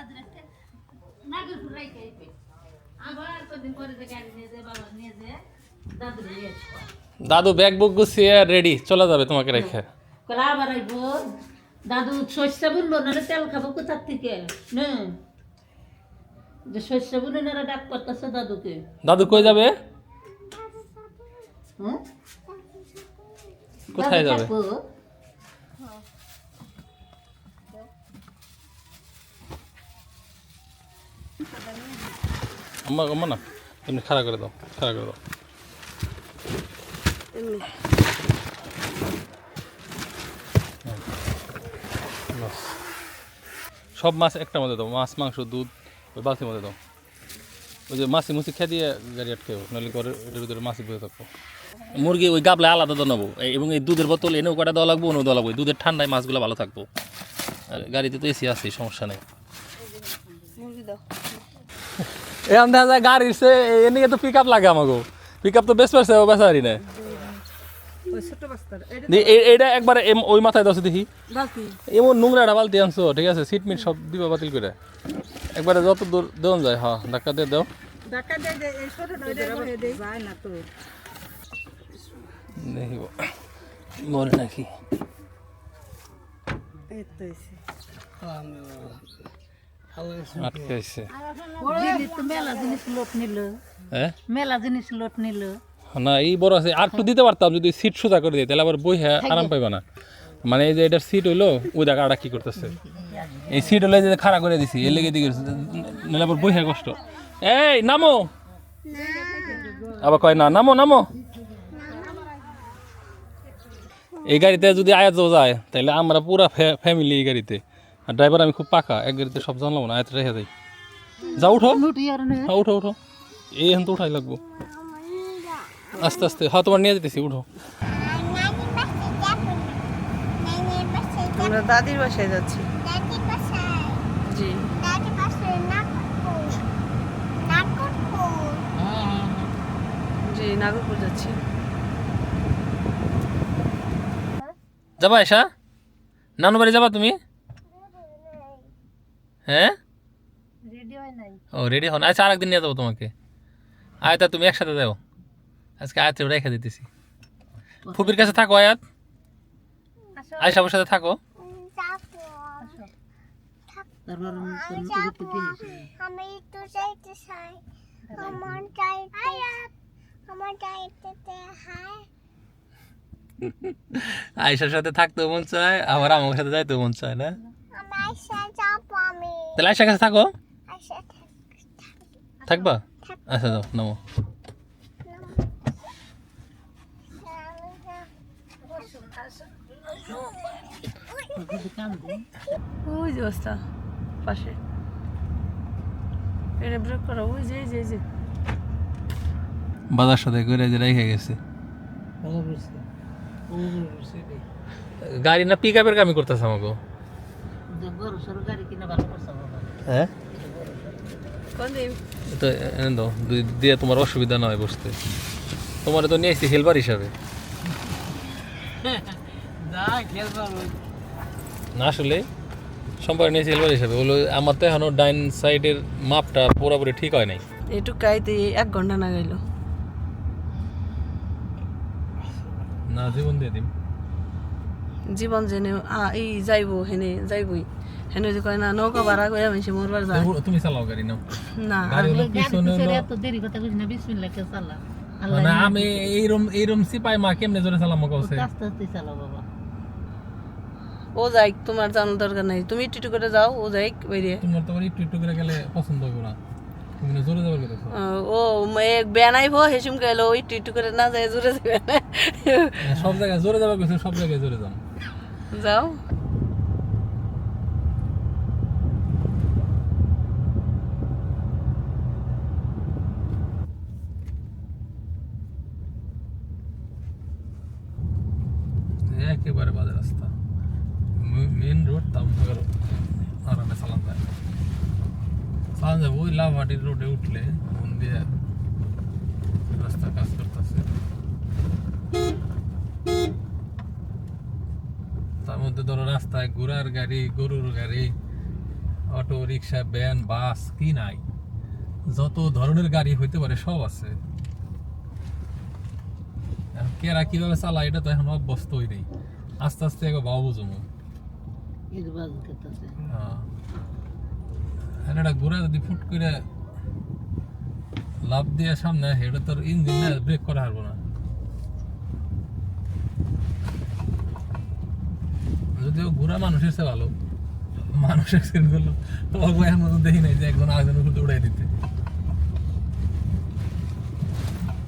দাদুর একটা নাগরপুর রাইখে আবার কদিন পরে যে গাড়ি নিয়ে যায় বাবা নিয়ে যায় দাদুর নিয়ে দাদু ব্যাগ বুক গুছিয়ে রেডি চলে যাবে তোমাকে রেখে। আবার আইব। দাদু শস্য বলল না তেল খাব কোথার থেকে? নে। যে শস্য বলে না ডাক করতেছে দাদুকে। দাদু কই যাবে? হুম কোথায় যাবে? আম্মা আম্মা না এমনি খাড়া করে দাও খাড়া করে দাও। সব মাছ একটা মধ্যে দাও মাছ মাংস দুধ ওই বালতির মধ্যে দাও। ওই যে মাছি মুছি খেয়ে দিয়ে গাড়ি আটকে নাহলে ঘরে এটার ভিতরে মাছি বসে থাকব। মুরগি ওই গাবলে আলাদা দাও নেব এই- এবং এই দুধের বোতল এনেও কটা দেওয়া লাগবো অন্য দেওয়া লাগবে। দুধের ঠান্ডায় মাছগুলো ভালো থাকব। আর গাড়িতে তো এসি আছে সমস্যা নেই। এখন দেখা যায় গাড়ির সে এদিকে তো পিক আপ লাগে আমাকে। পিক আপ তো বেশ পারছে ও বেসারি না? দি- এ- এটা একবারে ওই মাথায় দশ দেখি। এমন নোংরাটা বালতি আনছো ঠিক আছে সিট মিট সব দিবা বাতিল করে একবারে যত দূর দেওয়া যায় হ্যাঁ ধাক্কা দিয়ে দাও দেখিব মরে নাকি আটকাইছে মেলা জিনিস লোট নিল হ্যাঁ? মেলা জিনিস লোট নিল না এই বড় আছে আর একটু দিতে পারতাম যদি সিট সোজা করে দিই তাহলে আবার বই আরাম পাইবা না। মানে এই যে এটার সিট হইল ওই দেখা কি করতেছে। এই সিট হলো যে খাড়া করে দিছি এর লেগে দিকে নাহলে আবার বই কষ্ট। এই নামো! আবার কয় না নামো নামো! এই গাড়িতে যদি আয়াত যায় তাহলে আমরা পুরা ফ্যামিলি এই গাড়িতে। আর ড্রাইভার আমি খুব পাকা এক গাড়িতে সব জানলাম না আয়াত রেখে যাই যা উঠো। হ্যাঁ উঠো উঠো। এই এখন তো উঠাই লাগবো। আস্তে আস্তে হ্যাঁ তোমার নিয়ে যেতেছি উঠো। আমরা দাদির বাসায় যাচ্ছি। জি। জি নাগরপুর যাচ্ছি। যাবা এসা? নানু বাড়ি যাবা তুমি? হ্যাঁ? রেডি ও রেডি হন। আচ্ছা আরেকদিন নিয়ে যাব তোমাকে। আয়তা তুমি একসাথে যাও। আজকে আয়াতে রেখে দিতেছি। ফুপির কাছে থাকো আয়াত। আয়সা সাথে থাকো। আমার যাইতে হাই আয়সার সাথে থাকতেও মন চায় আবার আমার সাথে যাইতেও মন চায় না আমি আইসা যাব আমি তাহলে আয়সার কাছে থাকো। থাকবা? আচ্ছা যাও নামো। ওই যে বস্তা পাশে। এটা ব্রেক করো ওই যে যে যে। বাজার সাথে করে যে রেখে গেছে। গাড়ি না পিক আপের কামি করতেছে আমাকে। যে গাড়ি কিনা ভালো করছে বাবা হ্যাঁ তো এনে দাও দিয়ে তোমার অসুবিধা নয় বসতে। তোমার তো নিয়ে এসছি হেলপার হিসাবে। না আসলে সম্পর্কে নিয়েছি হেলপার হিসাবে। বলো আমার তো এখনও ডাইন সাইডের মাপটা পুরোপুরি ঠিক হয় নাই। একটু কাইতে এক ঘণ্টা না গেল। না জীবন দিয়ে দিম। জীবন জেনে আ এই যাইবো হেনে যাইবই। হেনে যে কয় না নৌকা ভাড়া করে আমি সে মরবার যায়। তুমি চালাও গাড়ি নাও। না। গাড়ি হলো পিছনে এত দেরি কথা কইছ না বিসমিল্লাহ কে চালা মানে আমি এইরম এইরম সিপাই মা কেমনে জোরে চালাম কৌছে আস্তে আস্তে চালাও বাবা। ও যাই তোমার জানার দরকার নাই। তুমি একটু একটু করে যাও ও যাই বাইরে। তোমার তো একটু একটু করে গেলে পছন্দ হবে না। তুমি না জোরে যাবার কথা ও এক বেনাইব হেসুম গেল ও একটু একটু করে না যায় জোরে যাবে সব জায়গায় জোরে যাবার কথা সব জায়গায় জোরে যাও। যাও একেবারে বাজে রাস্তা মেন রোড তামনগর আরামে চালান যায় চালান যাব ওই রোডে উঠলে মন দিয়ে রাস্তা কাজ করতেছে। তার মধ্যে ধরো রাস্তায় ঘোড়ার গাড়ি গরুর গাড়ি অটো রিক্সা ভ্যান বাস কি নাই। যত ধরনের গাড়ি হইতে পারে সব আছে। কেরা কীভাবে চালায় এটা তো এখন অভ্যস্তই নেই। আস্তে আস্তে এগো বাবু জমু খেতেছে এটা ঘোরা যদি ফুট করে লাভ দিয়ে সামনে এটা তোর ইঞ্জিন না ব্রেক করা হারবো না। যদিও ঘোরা মানুষের চেয়ে ভালো মানুষের সেট করল তো অল্প এখন মতো দেখি নাই যে একজন আরেকজনের উপরে উড়াই দিতে।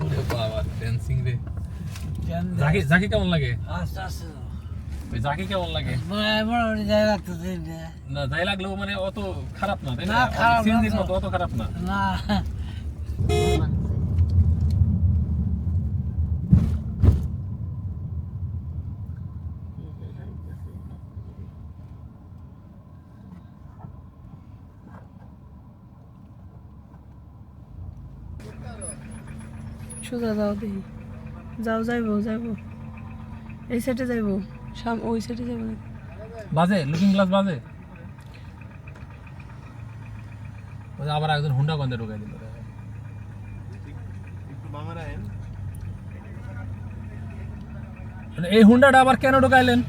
ওরে বাবা ড্যান্সিং রে। জাকি জাকি কেমন লাগে? আস্তে আস্তে ওই জাকি কেমন লাগে? যাই লাগতেছে। না যাই লাগলেও মানে অত খারাপ না তাই না। মতো অত খারাপ না। না। সোজা যাও দেখি। যাও, যাইবো যাইবো। এই সাইডে যাইবো। সাম ওই সাইডে না বাজে? লুকিং গ্লাস বাজে? আবার একজন হুন্ডা গন্ধে ঢুকাই দিল মানে এই হুন্ডাটা আবার কেন ঢুকাইলেন?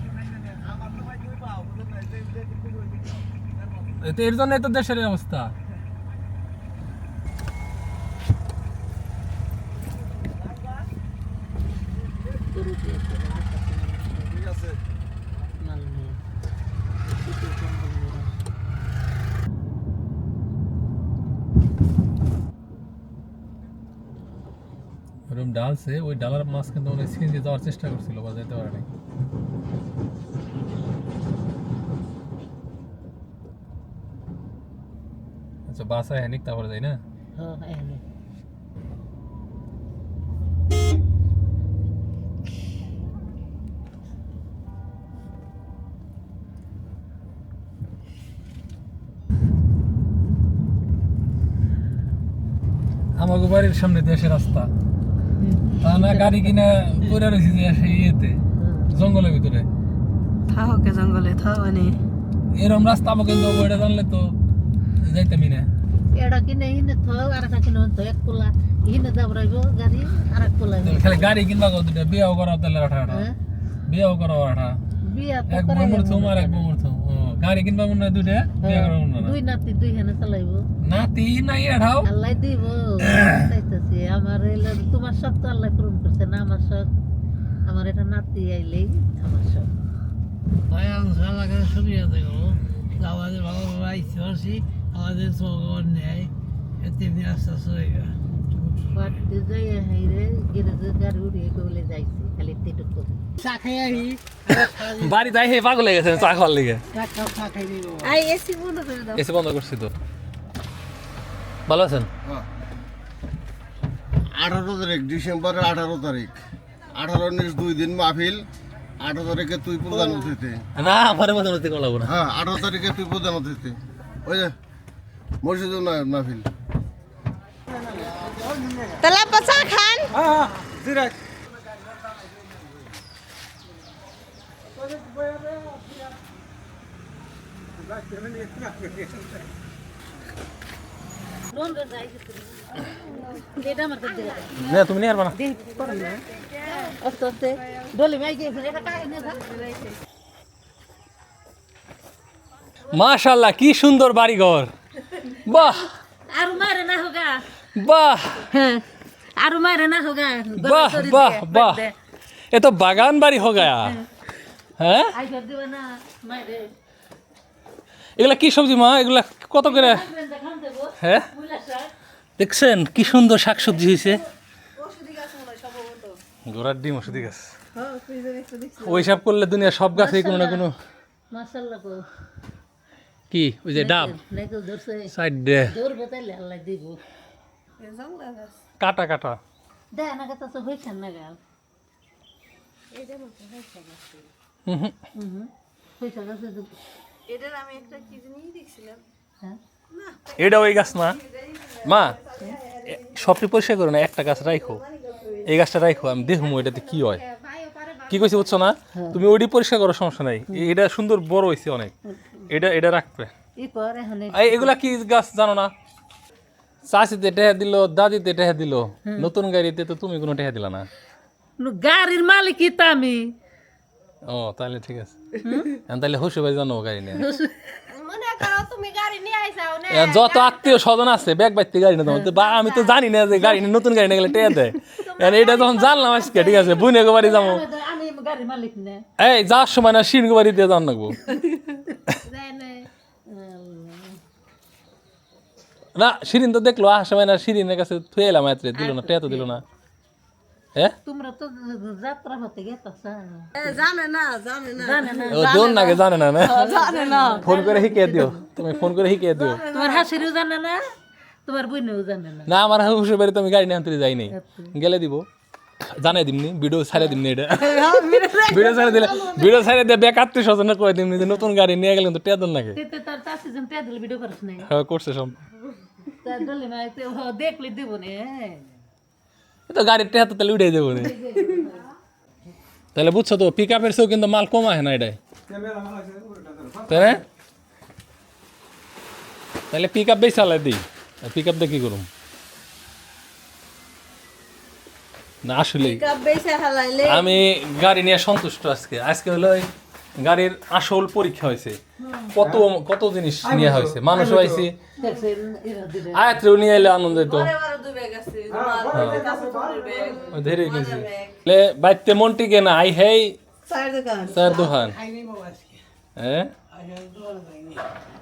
এর জন্য তো দেশের অবস্থা গরু দিয়ে মাল নিয়ে কিছু সম্ভব না। ওরকম ডালছে ওই ডালার মাঝখানে অনেক সিএনজি যাওয়ার চেষ্টা করছিল বা যেতে পারে নাই আচ্ছা বাসায় হ্যানিক তারপরে যাই না? হ্যাঁ আমাকে বাড়ির সামনে দেশের রাস্তা। তা না গাড়ি কিনা পড়ে রয়েছে যে সেই ইয়েতে জঙ্গলের ভিতরে। থাহকে জঙ্গলে থাও মানে? এরকম রাস্তা আমাকে কিন্তু ওইটা জানলে তো যাইতামই না। এড়া কিনে হিনে থাও আর একটা কিনে তো এক পোলা। হিনে দাবরাইব গাড়ি আর এক পোলা খালি গাড়ি কিনবা কত দুটা বিয়াও করা তাহলে আঠা আঠা। হ্যাঁ? বিয়াও করা আঠা। বিয়া তো এক বোমর। থুম আর এক বোমর থুম। গাড়ি কিনবা মনে হয় দুটা বিয়া করা মনে না? দুই নাতি দুই হেনে চালাইব। নাতি নাই আঠাও। আল্লাহ দিব। আমার তোমার শখ তো আল্লাহ পূরণ করছে না আমার শখ আমার এটা নাতি আইলেই আমার শখ ভাই আমি সালাকে সুবিধা দেখো আমাদের ভালোভাবে আইসি পারছি আমাদের সগর নেয় এতে আস্তে আস্তে হয়ে গেল। বাড়িতে যাই হাইরে গেরেজে গাড়ি উড়িয়ে গলে যাইছি খালি তেটুকু চা খাই আহি। বাড়ি যাই হে পাগল হয়ে গেছে চা খাওয়ার লেগে। চা খাও চা খাই নিব। আই এসি বন্ধ করে দাও। এসে বন্ধ করছি তো। ভালো আছেন? আঠারো তারিখ ডিসেম্বরের আঠারো তারিখ। আঠারো উনিশ দুই দিন মাহফিল আঠারো তারিখে তুই প্রধান অতিথি। না আমার মতো মতো কলাবো না। হ্যাঁ আঠারো তারিখে তুই প্রধান অতিথি। ওই যে মসজিদুল নায়ক মাহফিল। তাহলে আপা চা খান। লোন রে যাই এটা আমার কাছে দিলে তুমি নিয়ে মাশাল্লাহ, কি সুন্দর বাড়িঘর। বাহ। আর মারে না হোগা বাহ। হ্যাঁ আর মারে না হোগা বাহ বাহ বাহ। এ তো বাগান বাড়ি হো গয়া হ্যাঁ আই না মারে এগুলা কি সবজি মা? এগুলা কত করে? হ্যাঁ? দেখছেন কি সুন্দর শাকসবজি হয়েছে গোড়ার ডিম ওষুধি গাছ। ওই সব করলে দুনিয়া সব গাছে কোনো না কোনো কি? ওই যে ডাব? নাইকেল ধরছে। সাইড দে। ধরবে তাইলে আল্লাহ দিব। কাটা কাটা। দেয় না কথা তো হয়েছে না গা। হুম হুম। হুম হয়েছে গেছে তো এটার আমি একটা কি জিনিস দেখছিলাম? হ্যাঁ? এটা ওই গাছ না? মা এ- সবটি পরিষ্কার করো না একটা গাছ রাখো এই গাছটা রাখো আমি দেখব এটাতে কি হয়। কি কইছি বুঝছ না? তুমি ওইটি পরিষ্কার করো সমস্যা নাই। এটা সুন্দর বড় হয়েছে অনেক। এটা এটা রাখবে। এগুলা কি গাছ জানো না? চাষিতে টেহা দিল দাদিতে টেহা দিল। নতুন গাড়িতে তো তুমি কোনো টেহা দিলা না। গাড়ির মালিকই তো আমি? ও তাহলে ঠিক আছে। তাহলে হুসু ভাই জানো গাড়ি নিয়ে। মনে করো তুমি গাড়ি না। যত আত্মীয় স্বজন আছে ব্যাগ বাইতে গাড়ি না তোমার বা আমি তো জানি না যে গাড়ি নতুন গাড়ি নিয়ে গেলে টেয়া দেয়। এটা যখন জানলাম আজকে ঠিক আছে বুনে বাড়ি যাব। না। এই যাওয়ার সময় না সিন বাড়ি দিয়ে যান লাগবো না। শিরিন তো দেখল আসার সময় না শিরিনের কাছে থুয়ে এলাম এত্রে দিল না টেয়া তো দিল না। হ্যাঁ তোমরা তো যাত্রা হতে গেতাছ জানে না জানে না জানে না ও দোন নাগে জানে না না জানে না ফোন করে শিখিয়ে দিও তুমি ফোন করে শিখিয়ে দিও তোমার হাসিরও জানে না তোমার বোনেও জানে না না আমার হুসুর বাড়িতে আমি গাড়ি নিয়ে যাই নাই গেলে দিব জানাই দিমনি ভিডিও ছাড়ে দিমনি এটা ভিডিও ছাড়ে দিলে ভিডিও ছাড়ে দিয়ে আত্মীয় স্বজন কয়ে দিমনি যে নতুন গাড়ি নিয়ে গেলে তো টেয়া দেন নাকি হ্যাঁ করছে সব দেখলি দিব নে তো গাড়ির টেয়া তাহলে উঠে দেবো নি। তাহলে বুঝছ তো পিক আপের সেও কিন্তু মাল কম আহে না এটাই। তাহলে? পিক আপ বেশি চালাই দিই পিক আপ দিয়ে কি করুম? না আসলে আমি গাড়ি নিয়ে সন্তুষ্ট আজকে। আজকে হলো গাড়ির আসল পরীক্ষা হয়েছে। কত কত জিনিস নিয়ে হয়েছে? মানুষ হয়েছে। আয়াত্রেও নিয়ে এলে আনন্দ ধরে গেছি। লে বাইতে মনটি কে না? আই হেই। চায়ের দোকান। স্যার দোকান। হ্যাঁ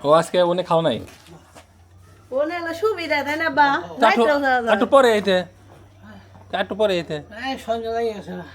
ও আজকে উনি খাও নাই? ওনে হলো সুবিধা তাই না বা? একটু একটু পরে আইতে। একটু পরে আইতে। সঞ্জয় আছে না।